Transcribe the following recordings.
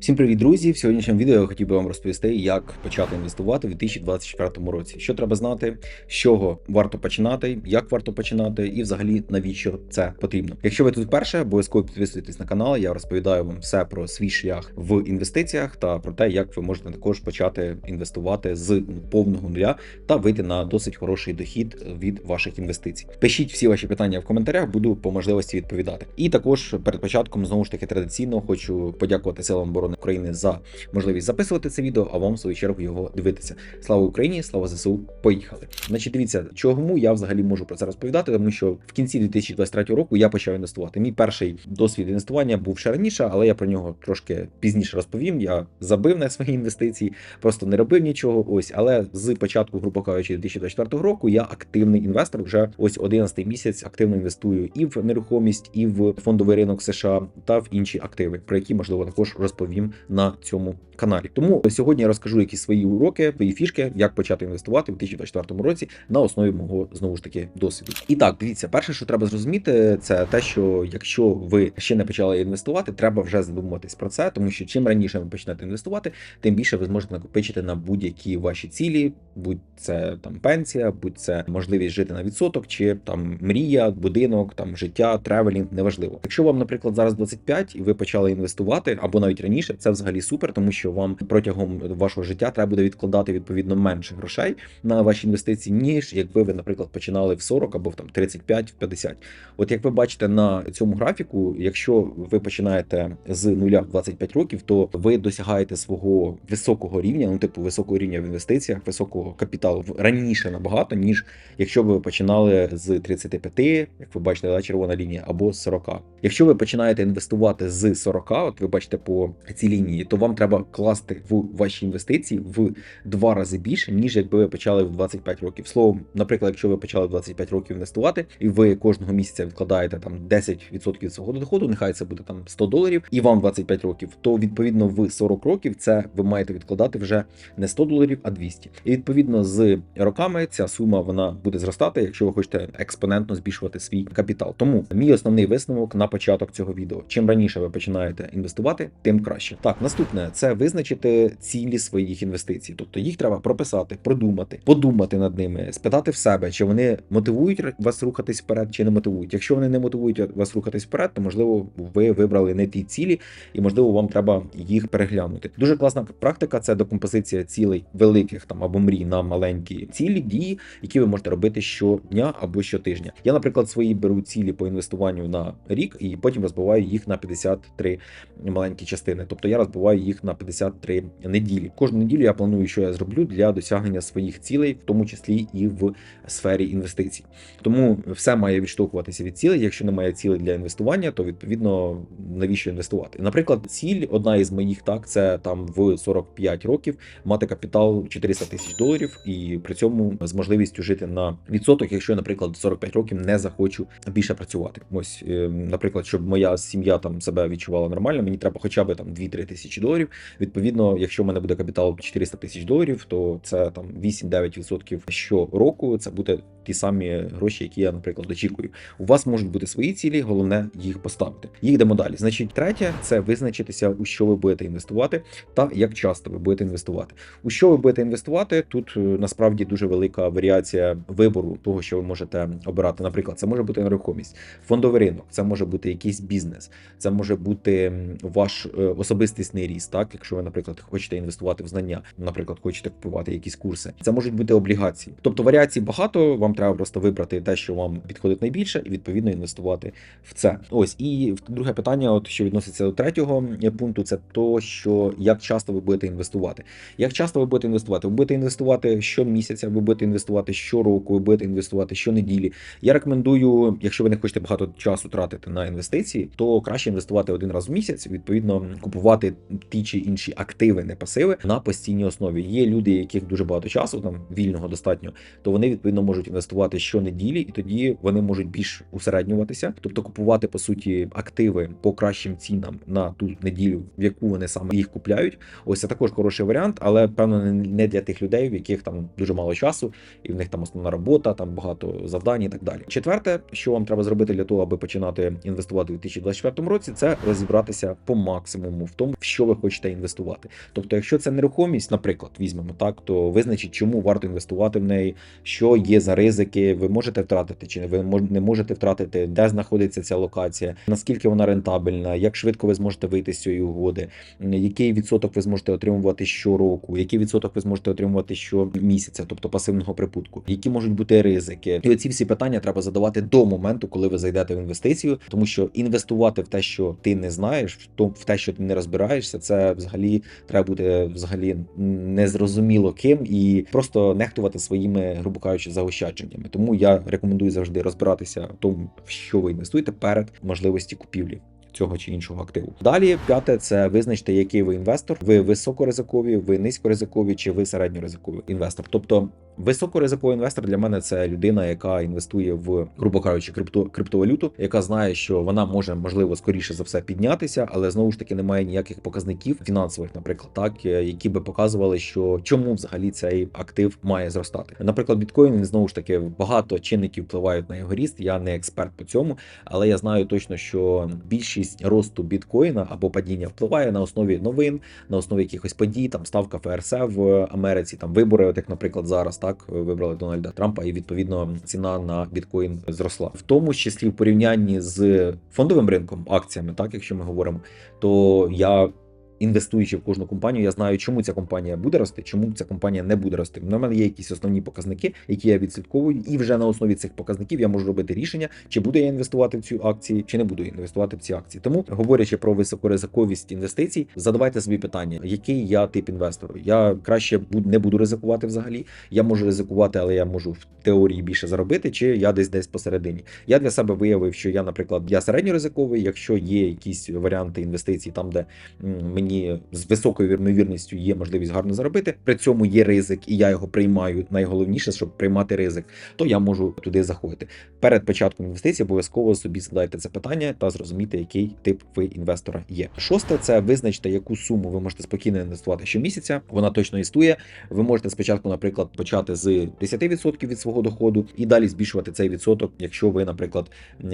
Всім привіт, друзі! В сьогоднішньому відео я хотів би вам розповісти, як почати інвестувати у 2024 році. Що треба знати, з чого варто починати, як варто починати, і взагалі навіщо це потрібно. Якщо ви тут вперше, обов'язково підписуйтесь на канал. Я розповідаю вам все про свій шлях в інвестиціях та про те, як ви можете також почати інвестувати з повного нуля та вийти на досить хороший дохід від ваших інвестицій. Пишіть всі ваші питання в коментарях, буду по можливості відповідати. І також перед початком знову ж таки традиційно хочу подякувати силам оборони України за можливість записувати це відео, а вам в свою чергу його дивитися. Слава Україні, слава ЗСУ. Поїхали. Значить, дивіться, чому я взагалі можу про це розповідати, тому що в кінці 2023 року я почав інвестувати. Мій перший досвід інвестування був ще раніше, але я про нього трошки пізніше розповім. Я забив на свої інвестиції, просто не робив нічого. Ось, але з початку, грубо кажучи, 2024 року я активний інвестор. Вже ось 11 місяць активно інвестую і в нерухомість, і в фондовий ринок США та в інші активи, про які можливо також розповім на цьому каналі. Тому сьогодні я розкажу якісь свої уроки, свої фішки, як почати інвестувати у 2024 році на основі мого знову ж таки досвіду. І так, дивіться, перше, що треба зрозуміти, це те, що якщо ви ще не почали інвестувати, треба вже задумуватись про це, тому що чим раніше ви почнете інвестувати, тим більше ви зможете накопичити на будь-які ваші цілі, будь це там пенсія, будь це можливість жити на відсоток, чи там мрія, будинок, там життя, тревелінг, неважливо. Якщо вам, наприклад, зараз 25 і ви почали інвестувати, або навіть раніше, це взагалі супер, тому що вам протягом вашого життя треба буде відкладати відповідно менше грошей на ваші інвестиції, ніж якби ви, наприклад, починали в 40 або в там 35, в 50. От як ви бачите на цьому графіку, якщо ви починаєте з нуля в 25 років, то ви досягаєте свого високого рівня, ну типу високого рівня в інвестиціях, високого капіталу раніше набагато, ніж якщо ви починали з 35, як ви бачите, да, червона лінія, або з 40. Якщо ви починаєте інвестувати з 40, от ви бачите по цій лінії, то вам треба класти в ваші інвестиції в два рази більше, ніж якби ви почали в 25 років. Словом, наприклад, якщо ви почали в 25 років інвестувати, і ви кожного місяця відкладаєте там 10% від свого доходу, нехай це буде там 100 доларів, і вам 25 років, то відповідно в 40 років це ви маєте відкладати вже не 100 доларів, а 200. І відповідно з роками ця сума вона буде зростати, якщо ви хочете експонентно збільшувати свій капітал. Тому мій основний висновок на початок цього відео: чим раніше ви починаєте інвестувати, тим краще. Так, наступне це визначити цілі своїх інвестицій. Тобто їх треба прописати, продумати, подумати над ними, спитати в себе, чи вони мотивують вас рухатись вперед, чи не мотивують. Якщо вони не мотивують вас рухатись вперед, то можливо ви вибрали не ті цілі, і можливо вам треба їх переглянути. Дуже класна практика це декомпозиція цілей великих там або мрій на маленькі цілі, дії, які ви можете робити щодня або щотижня. Я, наприклад, свої беру цілі по інвестуванню на рік і потім розбиваю їх на 53 маленькі частини. Тобто я розбиваю їх на 53 неділі. Кожну неділю я планую, що я зроблю для досягнення своїх цілей, в тому числі і в сфері інвестицій. Тому все має відштовхуватися від цілей. Якщо немає цілей для інвестування, то відповідно навіщо інвестувати? Наприклад, ціль одна із моїх так це там в 45 років мати капітал 400 тисяч доларів, і при цьому з можливістю жити на відсоток, якщо наприклад, 45 років не захочу більше працювати. Ось, е, наприклад, щоб моя сім'я там себе відчувала нормально, мені треба хоча б там 2-3 тисячі доларів. Відповідно, якщо в мене буде капітал 400 тисяч доларів, то це там 8-9% щороку. Це буде ті самі гроші, які я, наприклад, очікую. У вас можуть бути свої цілі, головне їх поставити. Їдемо далі. Значить, третє це визначитися, у що ви будете інвестувати, та як часто ви будете інвестувати. У що ви будете інвестувати? Тут е, насправді дуже велика варіація вибору того, що ви можете обирати. Наприклад, це може бути нерухомість, фондовий ринок, це може бути якийсь бізнес, це може бути ваш е, особистісний ріст. Так, якщо ви, наприклад, хочете інвестувати в знання, наприклад, хочете купувати якісь курси, це можуть бути облігації. Тобто варіацій багато. Вам треба просто вибрати те, що вам підходить найбільше, і відповідно інвестувати в це. Ось і друге питання, от що відноситься до третього пункту, це то, що як часто ви будете інвестувати. Як часто ви будете інвестувати? Ви будете інвестувати щомісяця, ви будете інвестувати щороку, ви будете інвестувати щонеділі. Я рекомендую, якщо ви не хочете багато часу тратити на інвестиції, то краще інвестувати один раз в місяць, відповідно купувати ті чи інші активи, не пасиви на постійній основі. Є люди, яких дуже багато часу, там вільного достатньо, то вони відповідно можуть інвестувати щонеділі, і тоді вони можуть більш усереднюватися, тобто купувати по суті активи по кращим цінам на ту неділю, в яку вони саме їх купляють. Ось це також хороший варіант, але певно не для тих людей, яких там дуже мало часу, і в них там основна робота, там багато завдань і так далі. Четверте, що вам треба зробити для того, аби починати інвестувати у 2024 році, це розібратися по максимуму в тому, в що ви хочете інвестувати. Тобто, якщо це нерухомість, наприклад, візьмемо так, то визначіть, чому варто інвестувати в неї, що є за ризики, ви можете втратити чи ви не можете втратити, де знаходиться ця локація, наскільки вона рентабельна, як швидко ви зможете вийти з цієї угоди, який відсоток ви зможете отримувати щороку, який відсоток ви зможете отримувати щомісяця, тобто пасивного прибутку, які можуть бути ризики. І оці всі питання треба задавати до моменту, коли ви зайдете в інвестицію, тому що інвестувати в те, що ти не знаєш, в то в те, що ти не розбираєшся, це взагалі треба бути взагалі незрозуміло ким і просто нехтувати своїми, грубо кажучи, заощадженнями. Тому я рекомендую завжди розбиратися в тому, в що ви інвестуєте перед можливості купівлі. Цього чи іншого активу. Далі п'яте це визначте, який ви інвестор. Ви високоризикові, ви низькоризикові чи ви середньоризиковий інвестор. Тобто високоризиковий інвестор для мене це людина, яка інвестує в, грубо кажучи, крипто, криптовалюту, яка знає, що вона може можливо скоріше за все піднятися, але знову ж таки немає ніяких показників фінансових, наприклад, так е, які би показували, що чому взагалі цей актив має зростати. Наприклад, біткоін він знову ж таки багато чинників впливають на його ріст. Я не експерт по цьому, але я знаю точно, що більшість росту біткоїна або падіння впливає на основі новин, на основі якихось подій, там ставка ФРС в Америці, там вибори, от як, наприклад, зараз так вибрали Дональда Трампа, і відповідно ціна на біткоін зросла. В тому числі в порівнянні з фондовим ринком, акціями, так якщо ми говоримо, то я. Інвестуючи в кожну компанію, я знаю, чому ця компанія буде рости, чому ця компанія не буде рости. На мене є якісь основні показники, які я відслідковую, і вже на основі цих показників я можу робити рішення, чи буду я інвестувати в цю акції, чи не буду інвестувати в ці акції. Тому, говорячи про високоризиковість інвестицій, задавайте собі питання, який я тип інвестору. Я краще не буду ризикувати взагалі. Я можу ризикувати, але я можу в теорії більше заробити, чи я десь десь посередині. Я для себе виявив, що я, наприклад, я середньоризиковий, якщо є якісь варіанти інвестицій, там де м, мені з високою ймовірністю є можливість гарно заробити. При цьому є ризик, і я його приймаю. Найголовніше, щоб приймати ризик, то я можу туди заходити. Перед початком інвестицій обов'язково собі задайте це питання та зрозуміти, який тип ви інвестора є. Шосте це визначте, яку суму ви можете спокійно інвестувати щомісяця. Вона точно існує. Ви можете спочатку, наприклад, почати з 10% від свого доходу і далі збільшувати цей відсоток, якщо ви, наприклад,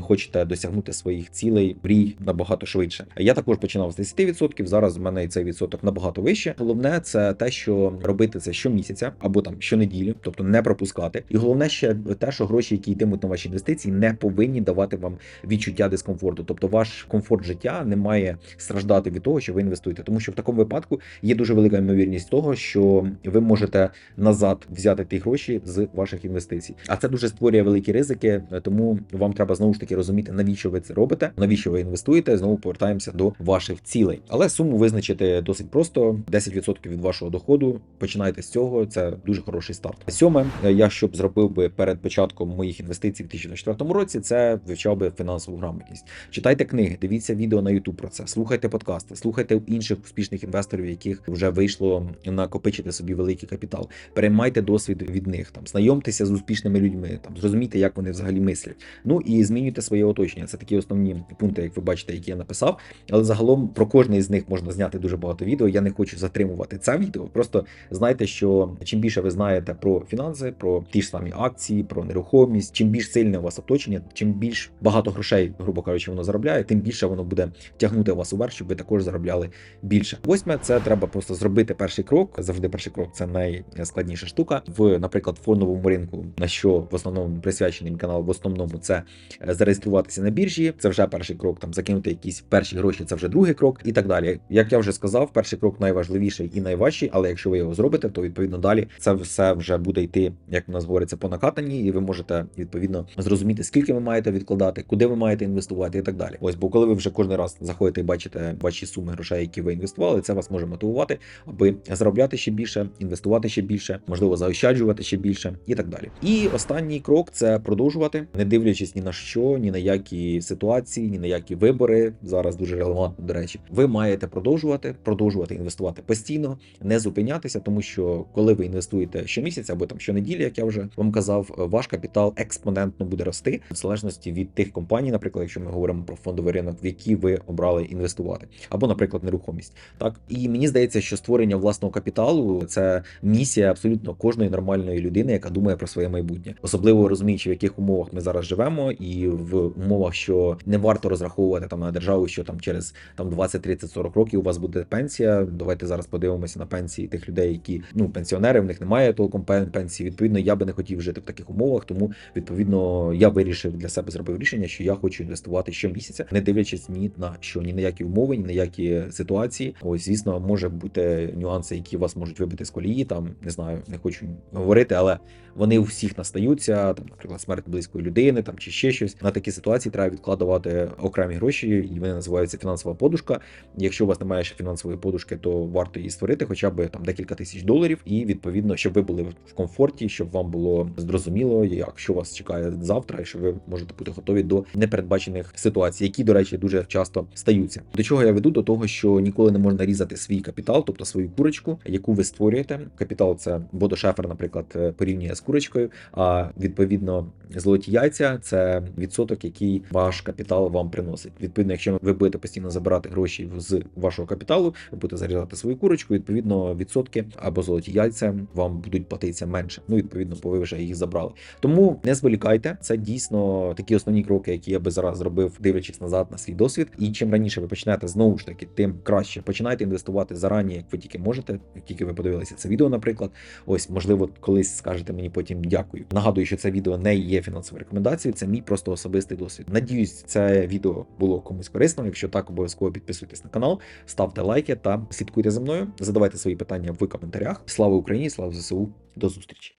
хочете досягнути своїх цілей мрій набагато швидше. Я також починав з 10%, Зараз мене цей відсоток набагато вище. Головне це те, що робити це щомісяця або там щонеділі, тобто не пропускати. І головне ще те, що гроші, які йтимуть на ваші інвестиції, не повинні давати вам відчуття дискомфорту. Тобто, ваш комфорт життя не має страждати від того, що ви інвестуєте, тому що в такому випадку є дуже велика ймовірність того, що ви можете назад взяти ті гроші з ваших інвестицій. А це дуже створює великі ризики, тому вам треба знову ж таки розуміти, навіщо ви це робите, навіщо ви інвестуєте. Знову повертаємося до ваших цілей. Але суму визначити досить просто: 10% від вашого доходу. Починайте з цього. Це дуже хороший старт. Сьоме, я щоб зробив би перед початком моїх інвестицій в 2024 році, це вивчав би фінансову грамотність. Читайте книги, дивіться відео на YouTube про це, слухайте подкасти, слухайте інших успішних інвесторів, яких вже вийшло накопичити собі великий капітал. Переймайте досвід від них, там знайомтеся з успішними людьми, там зрозумійте, як вони взагалі мислять. Ну і змінюйте своє оточення. Це такі основні пункти, як ви бачите, які я написав. Але загалом про кожний з них можна зняти дуже багато відео. Я не хочу затримувати це відео. Просто знайте, що чим більше ви знаєте про фінанси, про ті ж самі акції, про нерухомість, чим більш сильне у вас оточення, чим більш багато грошей, грубо кажучи, воно заробляє, тим більше воно буде тягнути вас уверх, щоб ви також заробляли більше. Восьме, це треба просто зробити перший крок. Завжди перший крок це найскладніша штука. В, наприклад, фондовому ринку, на що в основному присвячений канал, в основному це е, зареєструватися на біржі. Це вже перший крок. Там закинути якісь перші гроші, це вже другий крок, і так далі. Як я вже сказав, перший крок найважливіший і найважчий, але якщо ви його зробите, то відповідно далі це все вже буде йти, як у нас говориться, по накатанні, і ви можете відповідно зрозуміти, скільки ви маєте відкладати, куди ви маєте інвестувати, і так далі. Ось, бо коли ви вже кожен раз заходите і бачите ваші суми грошей, які ви інвестували, це вас може мотивувати, аби заробляти ще більше, інвестувати ще більше, можливо, заощаджувати ще більше, і так далі. І останній крок це продовжувати, не дивлячись ні на що, ні на які ситуації, ні на які вибори. Зараз дуже релевантно, до речі, ви маєте продовжувати продовжувати, продовжувати інвестувати постійно, не зупинятися, тому що коли ви інвестуєте щомісяця або там щонеділі, як я вже вам казав, ваш капітал експонентно буде рости в залежності від тих компаній, наприклад, якщо ми говоримо про фондовий ринок, в які ви обрали інвестувати, або, наприклад, нерухомість. Так і мені здається, що створення власного капіталу це місія абсолютно кожної нормальної людини, яка думає про своє майбутнє, особливо розуміючи, в яких умовах ми зараз живемо, і в умовах, що не варто розраховувати там на державу, що там через там 20, 30, 40 років у вас буде пенсія. Давайте зараз подивимося на пенсії тих людей, які ну пенсіонери, в них немає толком пенсії. Відповідно, я би не хотів жити в таких умовах, тому відповідно я вирішив для себе зробив рішення, що я хочу інвестувати щомісяця, не дивлячись ні на що, ні на які умови, ні на які ситуації. Ось, звісно, може бути нюанси, які вас можуть вибити з колії. Там не знаю, не хочу говорити, але вони у всіх настаються. Там, наприклад, смерть близької людини, там чи ще щось. На такі ситуації треба відкладувати окремі гроші, і вони називаються фінансова подушка. Якщо у вас немає ще фінансової подушки, то варто її створити, хоча б там декілька тисяч доларів, і відповідно, щоб ви були в комфорті, щоб вам було зрозуміло, як що вас чекає завтра, і що ви можете бути готові до непередбачених ситуацій, які, до речі, дуже часто стаються. До чого я веду? До того, що ніколи не можна різати свій капітал, тобто свою курочку, яку ви створюєте. Капітал це бодошефер, наприклад, порівнює з курочкою. А відповідно, золоті яйця це відсоток, який ваш капітал вам приносить. Відповідно, якщо ви будете постійно забирати гроші з вашого капіталу, ви будете зарізати свою курочку. Відповідно, відсотки або золоті яйця вам будуть платитися менше. Ну, відповідно, бо ви вже їх забрали. Тому не зволікайте. Це дійсно такі основні кроки, які я би зараз зробив, дивлячись назад на свій досвід. І чим раніше ви почнете знову ж таки, тим краще починайте інвестувати зарані, як ви тільки можете, як тільки ви подивилися це відео, наприклад. Ось, можливо, колись скажете мені потім дякую. Нагадую, що це відео не є фінансовою рекомендації. це мій просто особистий досвід. Надіюсь, це відео було комусь корисним. Якщо так, обов'язково підписуйтесь на канал, ставте лайки та слідкуйте за мною. Задавайте свої питання в коментарях. Слава Україні, слава ЗСУ, до зустрічі!